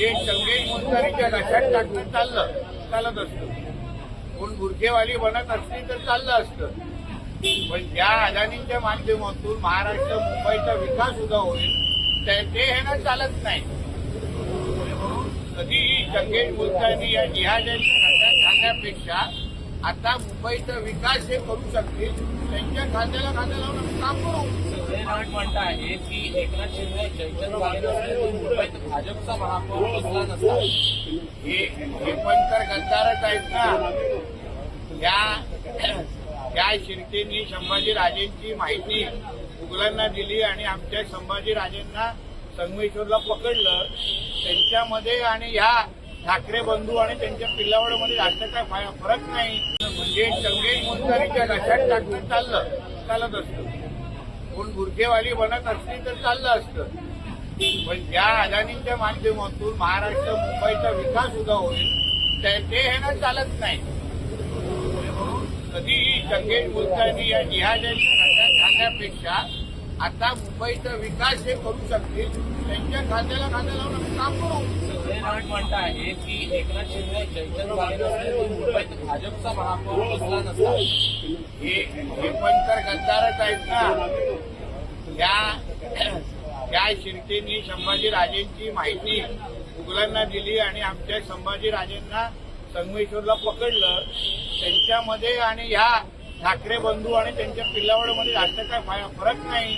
जे संगेश मुंजारीच्या लक्षात टाकून चाललं चालत असतं. कोण बुरखेवाली बनत असली तर चाललं असतं. पण ज्या अदानींच्या माध्यमातून महाराष्ट्र मुंबईचा विकास सुद्धा होईल ते हे ना चालत नाही. कधीही संगेश मुलतानी या जिहाद्यांच्या खात्यात घालण्यापेक्षा आता मुंबईचा विकास हे करू शकतील. त्यांच्या खात्याला खांद्या लावून काम करू. संजय म्हणत आहे की एकनाथ शिंदे जयचंद मुंबईत भाजपचा महापौर बसला नसता हे हे पण तर गद्दारच आहेत ना. या त्या शिर्केनी संभाजीराजेंची माहिती मुघलांना दिली आणि आमच्या संभाजीराजेंना संगमेश्वरला पकडलं. त्यांच्यामध्ये आणि ह्या ठाकरे बंधू आणि त्यांच्या पिल्लावडमध्ये जास्त काय फरक नाही. म्हणजे संगेश मुंजारीच्या लक्षात टाकून चाललं चालत असतं. कोण गुरखेवाली बनत असली तर चाललं असतं. पण ज्या अदानींच्या माध्यमातून महाराष्ट्र मुंबईचा विकास सुद्धा होईल ते हे ना चालत नाही. कधीही संगेश मुलतानी या जिहाद्यांच्या खात्यात घालण्यापेक्षा आता मुंबईचा विकास हे करू शकतील त्यांच्या खात्याला खात्या लावून काम करू. संजय म्हणत आहे की एकनाथ शिंदे भाजपचा महापौर बसला नसता. हे हे पण तर गद्दारच आहेत ना. या त्या शिर्केंनी संभाजीराजेंची माहिती मुघलांना दिली आणि आमच्या संभाजीराजेंना संगमेश्वरला पकडलं. त्यांच्यामध्ये आणि ह्या ठाकरे बंधू आणि त्यांच्या पिल्लावडमध्ये जास्त काय फरक नाही.